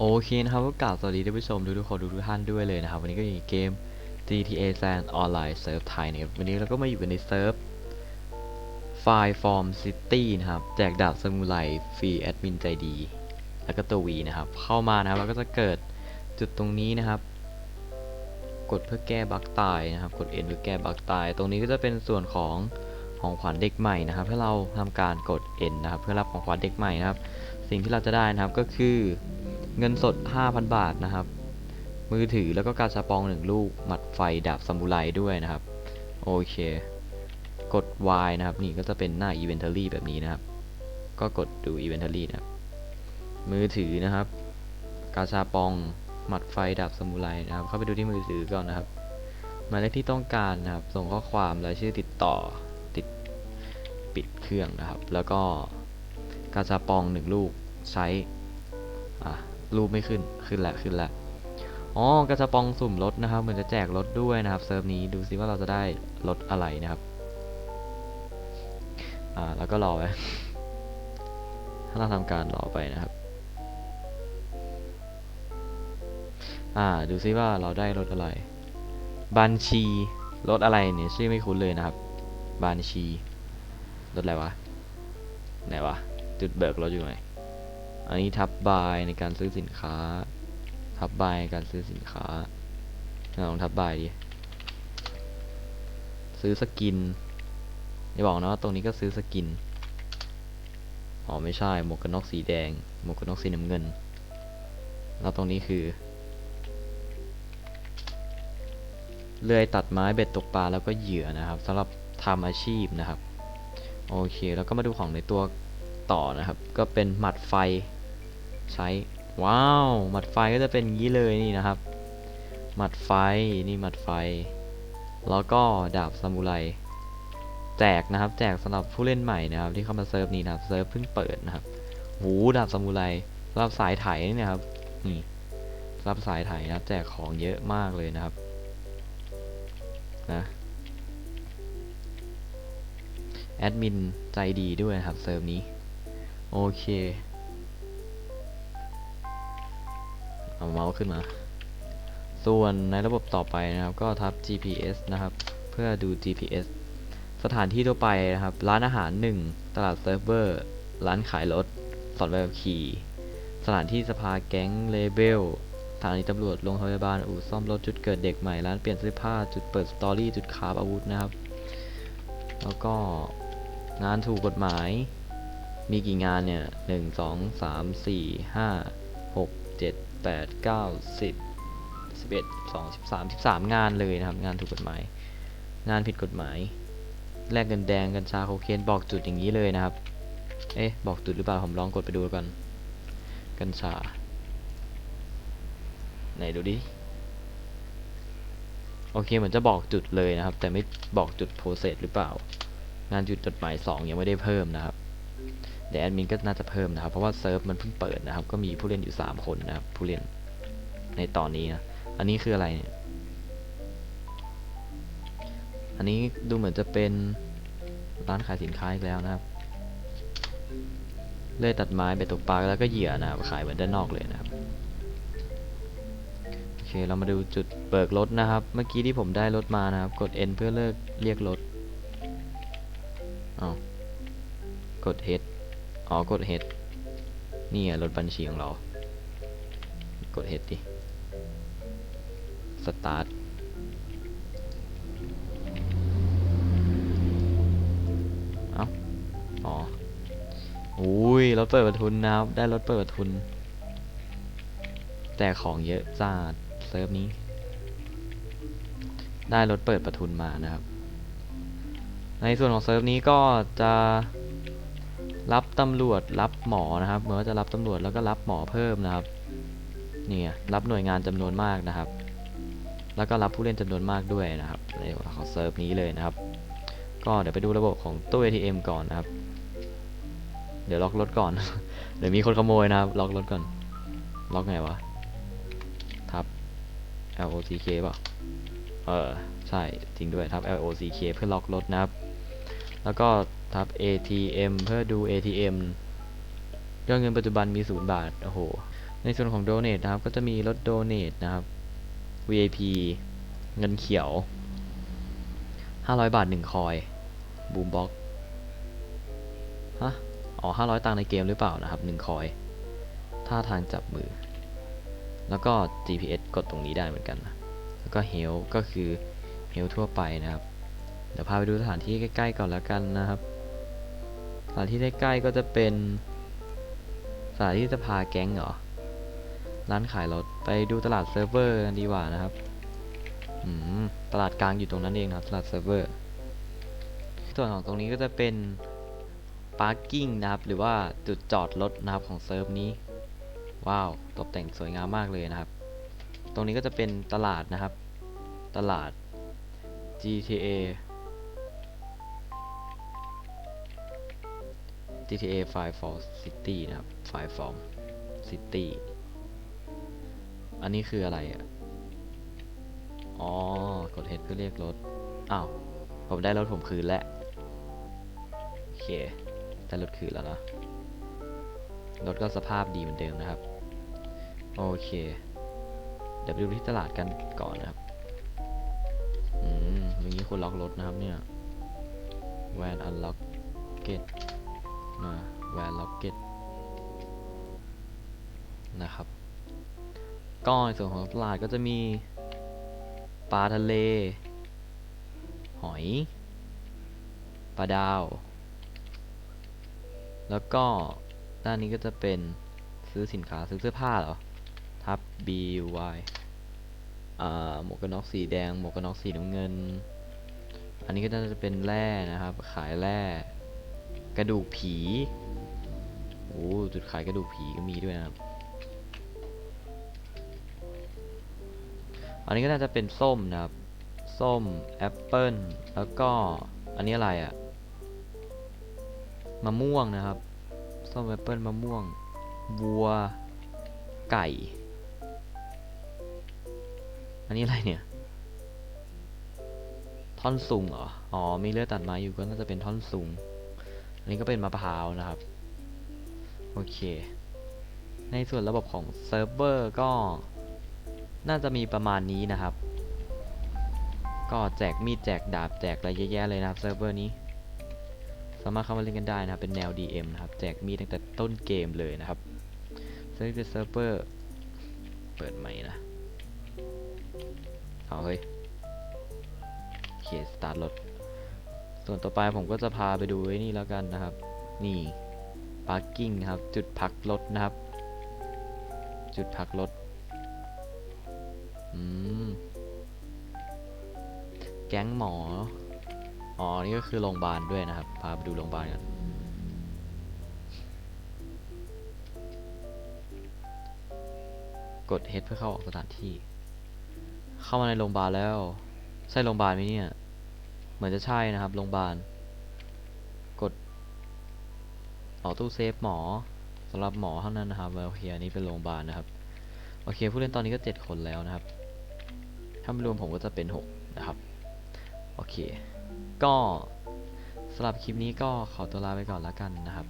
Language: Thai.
โอเคนะครับก็กล่าวสวัสดีท่านผู้ชมทุกคนทุกท่านด้วยเลยนะครับ วันนี้ก็อยู่ในเกม GTA San Online เซิร์ฟไทยนะครับวันนี้เราก็มาอยู่กันในเซิร์ฟ File Form City นะครับ แจกดาบสมุไรฟรีแอดมินใจดี แล้วก็ตัววีนะครับ เข้ามานะครับแล้วก็จะเกิดจุดตรงนี้นะครับ กดเพื่อแก้บั๊กตายนะครับ กด N เพื่อแก้บั๊กตาย ตรงนี้ก็จะเป็นส่วนของของขวัญเด็กใหม่นะครับ ถ้าเราทำการกด N นะครับ เพื่อรับของขวัญเด็กใหม่นะครับ สิ่งที่เราจะได้นะครับก็คือ เงินสด 5,000 บาทนะครับ มือถือแล้วก็กาชาปองหนึ่งลูก หมัดไฟดาบซามูไรด้วยนะครับ โอเค กด Y นะครับ นี่ก็จะเป็นหน้า Inventory แบบนี้นะครับ ก็กดดู Inventory นะครับ มือถือนะครับ กาชาปอง หมัดไฟดาบซามูไรนะครับ เข้าไปดูที่มือถือก่อนนะครับหมายเลขที่ต้องการนะครับ ส่งข้อความรายชื่อติดต่อ ติดปิดเครื่องนะครับ แล้วก็กาชาปองหนึ่งลูกใช้อะ รูปไม่ขึ้น ขึ้นแล้วขึ้นแล้วอ๋อกระจะปองสุ่มรถนะครับ เหมือนจะแจกรถด้วยนะครับ เซิร์ฟนี้ดูซิว่าเราจะได้รถอะไรนะครับ อ่า แล้วก็รอไปถ้าเราทำการรอไปนะครับ อ่า ดูซิว่าเราได้รถอะไร บัญชี รถอะไรเนี่ยชื่อไม่คุ้นเลยนะครับ บัญชี รถอะไรวะ ไหนวะ จุดเบิกรถอยู่ไหน อันนี้ทับบายในการซื้อสินค้า ทับบายในการซื้อสินค้าลองทับบายดิ ซื้อสกินอย่าบอกนะว่าตรงนี้ก็ซื้อสกิน อ๋อไม่ใช่ หมวกกันน็อกสีแดง หมวกกันน็อกสีน้ำเงิน แล้วตรงนี้คือ เลื่อยตัดไม้เบ็ดตกปลาแล้วก็เหยื่อนะครับสำหรับทำอาชีพนะครับ โอเค แล้วก็มาดูของในตัวต่อนะครับ ก็เป็นหมัดไฟ ใช้ว้าว หมัดไฟก็จะเป็นอย่างนี้เลยนี่นะครับ หมัดไฟนี่หมัดไฟ แล้วก็ดาบซามูไรแจกนะครับ แจกสำหรับผู้เล่นใหม่นะครับ ที่เข้ามาเซิร์ฟนี้นะครับเซิร์ฟเพิ่งเปิดนะครับหูดาบซามูไรสำหรับสายไถเนี่ยครับนี่สำหรับสายไถนะครับ แจกของเยอะมากเลยนะครับนะแอดมินใจดีด้วยนะครับเซิร์ฟนี้ โอเค เอาเมาส์ขึ้นมา ส่วนในระบบต่อไปนะครับ ก็ทับ GPS นะครับ เพื่อดู GPS สถานที่ทั่วไปนะครับ ร้านอาหาร 1 ตลาดเซิร์ฟเวอร์ ร้านขายรถ สอนใบขับขี่ สถานที่สภาแก๊งเลเบลสถานีตำรวจ โรงพยาบาล อู่ซ่อมรถ จุดเกิดเด็กใหม่ ร้านเปลี่ยนเสื้อผ้า จุดเปิดสตอรี่ จุดคาบอาวุธนะครับ แล้วก็งานถูกกฎหมาย มีกี่งานเนี่ยหนึ่งสองสามสี่ห้าหกเจ็ด แปดเก้าสิบสิบเอ็ดสองสิบสามสิบสามงานเลยนะครับ งานถูกกฎหมาย งานผิดกฎหมาย แลกเงินแดงกัญชาโคเคนบอกจุดอย่างนี้เลยนะครับ เอ๊ะ บอกจุดหรือเปล่า ผมลองกดไปดูก่อน กัญชา ไหนดูดิ โอเคเหมือนจะบอกจุดเลยนะครับ แต่ไม่บอกจุดโปรเซสหรือเปล่า งานจุดจดหมายสองยังไม่ได้เพิ่มนะครับ เดี๋ยวแอดมินก็น่าจะเพิ่มนะครับ เพราะว่าเซิร์ฟมันเพิ่งเปิดนะครับ ก็มีผู้เล่นอยู่ 3 คนนะครับ ผู้เล่นในตอนนี้นะ อันนี้คืออะไรเนี่ยอันนี้ดูเหมือนจะเป็นร้านขายสินค้าอีกแล้วนะครับ เลื่อยตัดไม้ไปตกปลาแล้วก็เหยื่อนะครับ ขายเหมือนด้านนอกเลยนะครับโอเคเรามาดูจุดเบิกรถนะครับ เมื่อกี้ที่ผมได้รถมานะครับ กด N เพื่อเลิกเรียกรถอ้ากด H อ๋อกด H นี่ไงรถบัญชีของเรา กด H ดิสตาร์ทเอ้าอ๋ออุ้ยรถเปิดประทุนนะครับ ได้รถเปิดประทุน แต่ของเยอะจ้าดเซิร์ฟนี้ ได้รถเปิดประทุนมานะครับ ในส่วนของเซิร์ฟนี้ก็จะ รับตำรวจรับหมอนะครับเหมือนว่าจะรับตำรวจแล้วก็รับหมอเพิ่มนะครับนี่รับหน่วยงานจำนวนมากนะครับ แล้วก็รับผู้เล่นจำนวนมากด้วยนะครับในของเซิร์ฟนี้เลยนะครับ ก็เดี๋ยวไปดูระบบของตู้ ATM ก่อนนะครับ เดี๋ยวล็อกรถก่อน เดี๋ยวมีคนขโมยนะครับล็อกรถก่อน ล็อกไงวะทับ L O C K ป่ะเออใช่จริงด้วยทับ L O C K เพื่อล็อกรถนะครับ แล้วก็ทับ ATM เพื่อดู ATM ยอดเงินปัจจุบันมี 0 บาท โอ้โห ในส่วนของ Donate นะครับ ก็จะมีลด Donate นะครับ VIP เงินเขียว 500 บาท 1 คอยบูมบ็อกฮะ อ๋อ 500 ตังในเกมหรือเปล่านะครับ 1 คอย ท่าทางจับมือ แล้วก็ GPS กดตรงนี้ได้เหมือนกันนะ แล้วก็ Health ก็คือ Health ทั่วไปนะครับ ดี๋ยวพาไปดูสถานที่ใกล้ๆก่อนแล้วกันนะครับสถานที่ใกล้ๆก็จะเป็นสถานที่จะพาแก๊งเหรอ ร้านขายรถไปดูตลาดเซิร์ฟเวอร์กันดีกว่านะครับตลาดกลางอยู่ตรงนั้นเองนะครับตลาดเซิร์ฟเวอร์ ส่วนของตรงนี้ก็จะเป็น parking นะครับ หรือว่าจุดจอดรถนะครับของเซิร์ฟนี้ ว้าว ตกแต่งสวยงามมากเลยนะครับ ตรงนี้ก็จะเป็นตลาดนะครับ ตลาด GTA GTA 5 for City นะครับ5 form City อันนี้คืออะไรอะ อ๋อ กด H เพื่อเรียกรถ อ้าว ผมได้รถผมคืนแล้ว โอเค ได้รถคืนแล้วนะ รถก็สภาพดีเหมือนเดิมนะครับ โอเค เดี๋ยวไปดูที่ตลาดกันก่อนนะครับ อืมอย่างนี้คุณล็อกรถนะครับเนี่ย Van unlock get นะ Van lock get นะครับ ก็ในส่วนของตลาดก็จะมีปลาทะเล หอย ปลาดาว แล้วก็ด้านนี้ก็จะเป็นซื้อสินค้าซื้อเสื้อผ้าเหรอ ทับ B Y อ่าหมวกกันน็อกสีแดง หมวกกันน็อกสีน้ำเงิน อันนี้ก็น่าจะเป็นแร่นะครับ ขายแร่ กระดูกผีโอ้จุดขายกระดูกผีก็มีด้วยนะครับ อันนี้ก็น่าจะเป็นส้มนะครับ ส้มแอปเปิลแล้วก็อันนี้อะไรอะมะม่วงนะครับ ส้มแอปเปิลมะม่วงวัวไก่ อันนี้อะไรเนี่ยท่อนซุงเหรอ อ๋อ มีเลือดตัดไม้อยู่ก็น่าจะเป็นท่อนซุง นนี้ก็เป็นมะพร้าวนะครับ โอเค ในส่วนระบบของเซิร์ฟเวอร์ก็น่าจะมีประมาณนี้นะครับ ก็แจกมีดแจกดาบแจกอะไรเยอะแยะเลยนะครับเซิร์ฟเวอร์นี้สามารถเข้ามาเล่นกันได้นะครับ เป็นแนว DM นะครับ แจกมีดตั้งแต่ต้นเกมเลยนะครับซึ่งเซิร์ฟเวอร์เปิดใหม่นะ เอาเฮ้ย โอเค สตาร์ทรถ ส่วนต่อไปผมก็จะพาไปดูไอ้นี่แล้วกันนะครับ นี่ parking นะครับ จุดพักรถนะครับ จุดพักรถอืมแก๊งหมอ อ๋อ นี่ก็คือโรงพยาบาลด้วยนะครับ พาไปดูโรงพยาบาลกันกด H เพื่อเข้าออกสถานที่ เข้ามาในโรงพยาบาลแล้ว ใช่โรงพยาบาลไหมเนี่ย เหมือนจะใช่นะครับโรงพยาบาล กดออตู้เซฟหมอสำหรับหมอเท่านั้นนะครับโอเคอันนี้เป็นโรงพยาบาลนะครับโอเคผู้เล่นตอนนี้ก็ 7 คนแล้วนะครับ ถ้าไม่รวมผมก็จะเป็น 6 นะครับ โอเค ก็สำหรับคลิปนี้ก็ขอตัวลาไปก่อนแล้วกันนะครับ